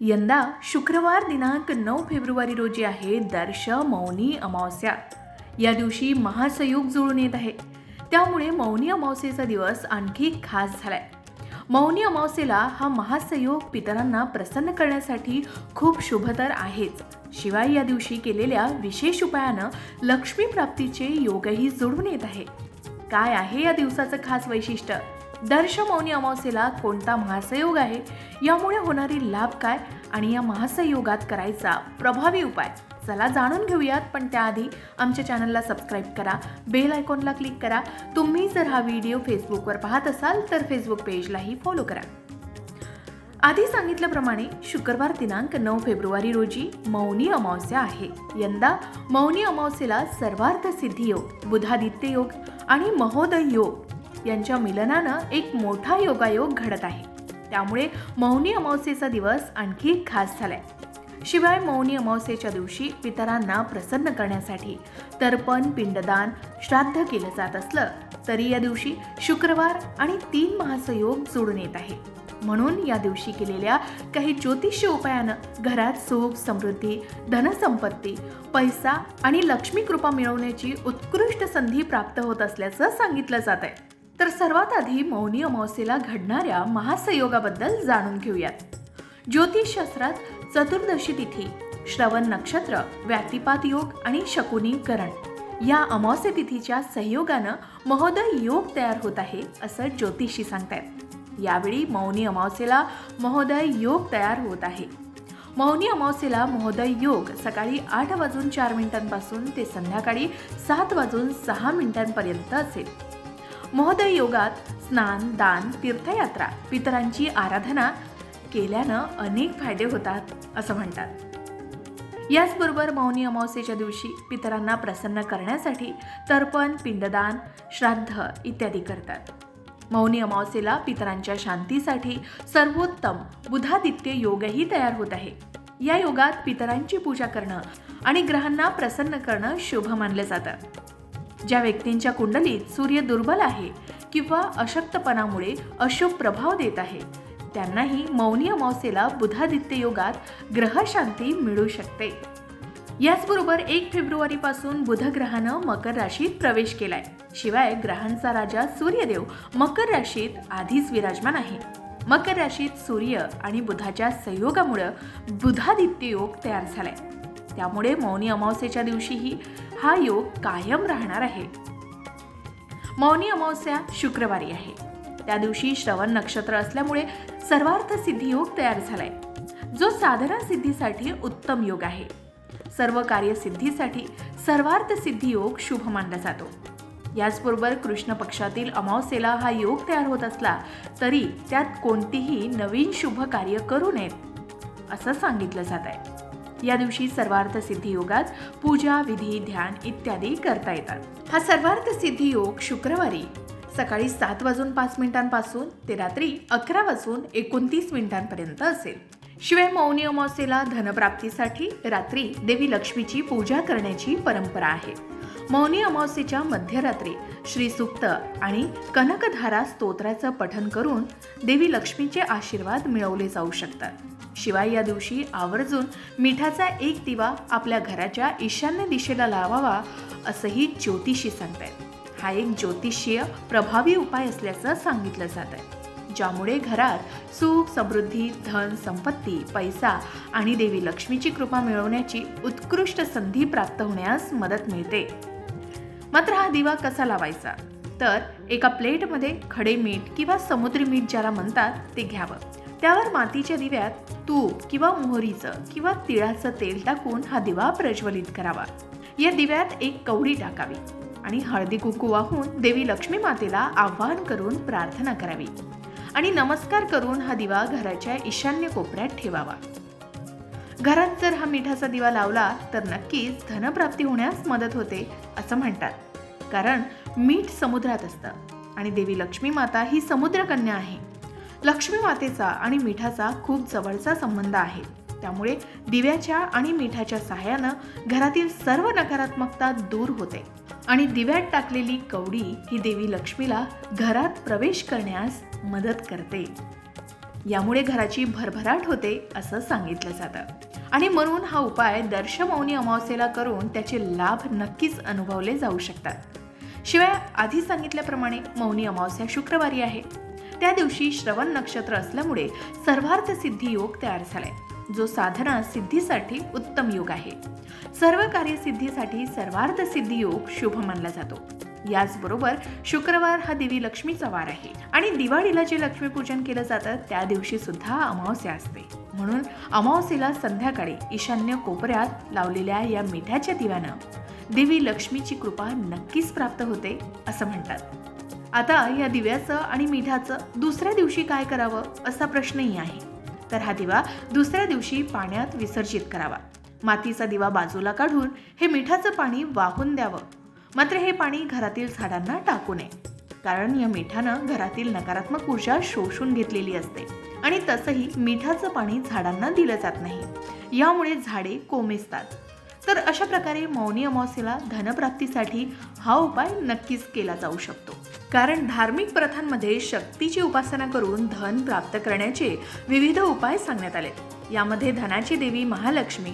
यंदा शुक्रवार दिनांक नऊ फेब्रुवारी रोजी आहे दर्श मौनी अमावस्या. या दिवशी महासयोग जुळून येत आहे. त्यामुळे मौनी अमावस्येचा दिवस आणखी खास झालाय. मौनी अमावस्येला हा महासयोग पितरांना प्रसन्न करण्यासाठी खूप शुभ तर आहेच. शिवाय या दिवशी केलेल्या विशेष उपायानं लक्ष्मी प्राप्तीचे योगही जुळून येत आहे. काय आहे या दिवसाचं खास वैशिष्ट्य? दर्श मौनी अमावस्येला कोणता महासयोग आहे? यामुळे होणारी लाभ काय? आणि या महासयोगात करायचा प्रभावी उपाय? चला जाणून घेऊयात पण त्याआधी आमच्या चॅनलला सबस्क्राईब करा बेल आयकॉनला क्लिक करा. तुम्ही जर हा व्हिडिओ फेसबुकवर पाहत असाल तर फेसबुक पेजलाही फॉलो करा. आधी सांगितल्याप्रमाणे शुक्रवार दिनांक नऊ फेब्रुवारी रोजी मौनी अमावस्या आहे. यंदा मौनी अमावस्येला सर्वार्थ सिद्धी योग बुधादित्य योग आणि महोदय योग यांच्या मिलनानं एक मोठा योगायोग घडत आहे. त्यामुळे मौनी अमावस्येचा दिवस आणखी खास झालाय. शिवाय मौनी अमावस्येच्या दिवशी पितरांना प्रसन्न करण्यासाठी तर्पण पिंडदान श्राद्ध केलं जात असलं तरी या दिवशी शुक्रवार आणि तीन महासयोग जोडून येत आहे. म्हणून या दिवशी केलेल्या काही ज्योतिष्य उपायानं घरात सुख समृद्धी धनसंपत्ती पैसा आणि लक्ष्मी कृपा मिळवण्याची उत्कृष्ट संधी प्राप्त होत असल्याचं सांगितलं जात आहे तर सर्वात आधी मौनी अमावस्येला घडणाऱ्या महासयोगाबद्दल जाणून घेऊयात. ज्योतिषशास्त्रात चतुर्दशी तिथी श्रवण नक्षत्र व्यातिपात योग आणि शकुनी करण या अमावस्या तिथीच्या सहयोगानं महोदय योग तयार होत आहे असं ज्योतिषी सांगतायत. यावेळी मौनी अमावस्येला महोदय योग तयार होत आहे. मौनी अमावस्येला महोदय योग सकाळी आठ वाजून चार मिनिटांपासून ते संध्याकाळी सात वाजून सहा मिनिटांपर्यंत असेल. महोदय योगात स्नान दान तीर्थयात्रा पितरांची आराधना केल्यानं अनेक फायदे होतात असं म्हणतात. याचबरोबर मौनी अमावस्येच्या दिवशी पितरांना प्रसन्न करण्यासाठी तर्पण पिंडदान श्राद्ध इत्यादी करतात. मौनी अमावस्येला पितरांच्या शांतीसाठी सर्वोत्तम बुधादित्य योगही तयार होत आहे. या योगात पितरांची पूजा करणं आणि ग्रहांना प्रसन्न करणं शुभ मानलं जातं. ज्या व्यक्तींच्या कुंडलीत सूर्य दुर्बल आहे किंवा अशक्तपणामुळे अशुभ प्रभाव देत आहे त्यांनाही मौनी अमावस्येला बुधादित्य योगात ग्रहशांती मिळू शकते. याचबरोबर एक फेब्रुवारीपासून बुधग्रहानं मकर राशीत प्रवेश केलाय. शिवाय ग्रहांचा राजा सूर्यदेव मकर राशीत आधीच विराजमान आहे. मकर राशीत सूर्य आणि बुधाच्या संयोगामुळं बुधादित्य योग तयार झालाय. त्यामुळे मौनी अमावस्येच्या दिवशीही हा योग कायम राहणार आहे. मौनी अमावस्या शुक्रवारी आहे. त्या दिवशी श्रवण नक्षत्र असल्यामुळे सर्वार्थ सिद्धी योग तयार झालाय. जो साधना सिद्धीसाठी उत्तम योग आहे. सर्व कार्यसिद्धीसाठी सर्वार्थ सिद्धी योग शुभ मानला जातो. याचबरोबर कृष्ण पक्षातील अमावस्येला हा योग तयार होत असला तरी त्यात कोणतीही नवीन शुभ कार्य करू नयेत असं सांगितलं जात आहे या दिवशी सर्वार्थ सिद्धी योगात पूजा विधी ध्यान इत्यादी करता येतात. हा सर्वार्थ सिद्धी योग शुक्रवारी सकाळी सात वाजून पाच मिनिटांपासून ते रात्री अकरा वाजून एकोणतीस मिनिटांपर्यंत असेल. शिवाय मौनी अमावस्येला धनप्राप्तीसाठी रात्री देवी लक्ष्मीची पूजा करण्याची परंपरा आहे. मौनी अमावस्येच्या मध्यरात्री श्री सुप्त आणि कनकधारा स्तोत्राचं पठन करून देवी लक्ष्मीचे आशीर्वाद मिळवले जाऊ शकतात. शिवाय या दिवशी आवर्जून मिठाचा एक दिवा आपल्या घराच्या ईशान्य दिशेला लावावा असंही ज्योतिषी सांगतायत. हा एक ज्योतिषीय प्रभावी उपाय असल्याचं सांगितलं जात आहे ज्यामुळे घरात सुख समृद्धी धन संपत्ती पैसा आणि देवी लक्ष्मीची कृपा मिळवण्याची उत्कृष्ट संधी प्राप्त होण्यास मदत मिळते. मात्र हा दिवा कसा लावायचा? तर एका प्लेटमध्ये खडे मीठ किंवा समुद्री मीठ ज्याला म्हणतात ते घ्यावं. त्यावर मातीच्या दिव्यात तूप किंवा मोहरीचं किंवा तिळाचं तेल टाकून हा दिवा प्रज्वलित करावा. या दिव्यात एक कवडी टाकावी आणि हळदी कुंकू वाहून देवी लक्ष्मी मातेला आवाहन करून प्रार्थना करावी आणि नमस्कार करून हा दिवा घराच्या ईशान्य कोपऱ्यात ठेवावा. घरात जर हा मिठाचा दिवा लावला तर नक्कीच धनप्राप्ती होण्यास मदत होते असं म्हणतात. कारण मीठ समुद्रात असतं आणि देवी लक्ष्मी माता ही समुद्रकन्या आहे. लक्ष्मी मातेचा आणि मिठाचा खूप जवळचा संबंध आहे. त्यामुळे दिव्याच्या आणि मिठाच्या सहाय्यानं घरातील सर्व नकारात्मकता दूर होते. आणि दिव्यात टाकलेली कवडी ही देवी लक्ष्मीला घरात प्रवेश करण्यास मदत करते. यामुळे घराची भरभराट होते असं सांगितलं जातं. आणि म्हणून हा उपाय दर्श मौनी अमावस्येला करून त्याचे लाभ नक्कीच अनुभवले जाऊ शकतात. शिवाय आधी सांगितल्याप्रमाणे मौनी अमावस्या शुक्रवारी आहे. त्या दिवशी श्रवण नक्षत्र असल्यामुळे सर्वार्थ सिद्धी योग तयार झालाय. जो साधना सिद्धीसाठी उत्तम योग आहे. सर्व कार्यसिद्धीसाठी सर्वार्थ सिद्धी योग शुभ मानला जातो. याचबरोबर शुक्रवार हा देवी लक्ष्मीचा वार आहे आणि दिवाळीला जे लक्ष्मीपूजन केलं जातं त्या दिवशी सुद्धा अमावस्या असते. म्हणून अमावस्येला संध्याकाळी ईशान्य कोपऱ्यात लावलेल्या या मिठाच्या दिव्यानं देवी लक्ष्मीची कृपा नक्कीच प्राप्त होते असं म्हणतात. आता या दिव्याचं आणि मिठाचं दुसऱ्या दिवशी काय करावं असा प्रश्नही आहे. तर हा दिवा दुसऱ्या दिवशी पाण्यात विसर्जित करावा. मातीचा दिवा बाजूला काढून हे मिठाचं पाणी वाहून द्यावं. मात्र हे पाणी घरातील झाडांना टाकू नये. कारण या मिठानं घरातील नकारात्मक ऊर्जा शोषून घेतलेली असते आणि तसंही मिठाचं पाणी झाडांना दिलं जात नाही. यामुळे झाडे कोमेजतात. तर अशा प्रकारे मौनी अमावस्येला धनप्राप्तीसाठी हा उपाय नक्कीच केला जाऊ शकतो. कारण धार्मिक प्रथांमध्ये शक्तीची उपासना करून धन प्राप्त करण्याचे विविध उपाय सांगण्यात आले. यामध्ये धनाची देवी महालक्ष्मी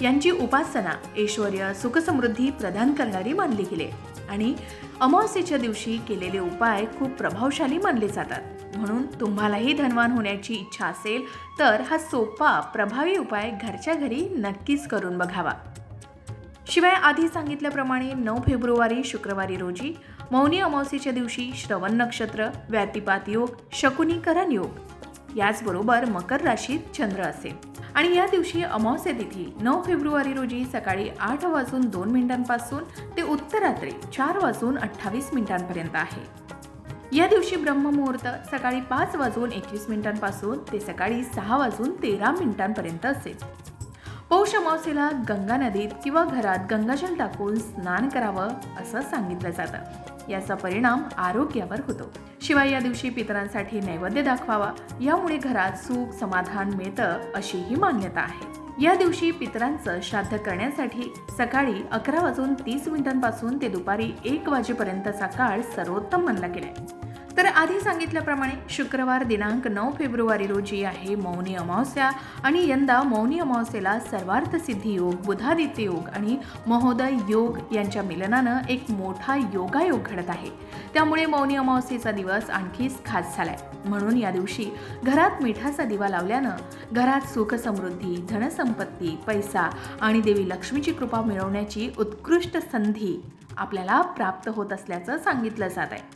यांची उपासना ऐश्वर सुखसमृद्धी प्रदान करणारी मानली गेली आणि अमावस्येच्या दिवशी केलेले उपाय खूप प्रभावशाली मानले जातात. म्हणून तुम्हालाही धनवान होण्याची इच्छा असेल तर हा सोपा प्रभावी उपाय घरच्या घरी नक्कीच करून बघावा. शिवाय आधी सांगितल्याप्रमाणे नऊ फेब्रुवारी शुक्रवारी रोजी मौनी अमावस्येच्या दिवशी श्रवण नक्षत्र व्यातिपात योग शकुनीकरण योग. याचबरोबर मकर राशीत चंद्र असेल. आणि या दिवशी अमावस्या तिथी नऊ फेब्रुवारी रोजी सकाळी आठ वाजून दोन मिनिटांपासून ते उत्तरात्री चार वाजून अठ्ठावीस मिनिटांपर्यंत आहे. या दिवशी ब्रह्ममुहूर्त सकाळी पाच वाजून एकवीस मिनिटांपासून ते सकाळी सहा वाजून तेरा मिनिटांपर्यंत असेल. पौष अमावस्येला गंगा नदीत किंवा घरात गंगाजल टाकून स्नान करावं असं सांगितलं जातं. याचा परिणाम आरोग्यावर होतो. शिवाय या दिवशी पितरांसाठी नैवेद्य दाखवावा यामुळे घरात सुख समाधान मिळतं अशीही मान्यता आहे. या दिवशी पितरांचं श्राद्ध करण्यासाठी सकाळी अकरा वाजून तीस मिनिटांपासून ते दुपारी एक वाजेपर्यंतचा काळ सर्वोत्तम मानला गेलाय. तर आधी सांगितल्याप्रमाणे शुक्रवार दिनांक नऊ फेब्रुवारी रोजी आहे मौनी अमावस्या आणि यंदा मौनी अमावस्येला सर्वार्थ सिद्धी योग बुधादित्य योग आणि महोदय योग यांच्या मिलनानं एक मोठा योगायोग घडत आहे. त्यामुळे मौनी अमावस्येचा दिवस आणखीच खास झालाय. म्हणून या दिवशी घरात मिठाचा दिवा लावल्यानं घरात सुख समृद्धी धनसंपत्ती पैसा आणि देवी लक्ष्मीची कृपा मिळवण्याची उत्कृष्ट संधी आपल्याला प्राप्त होत असल्याचं सांगितलं जात आहे.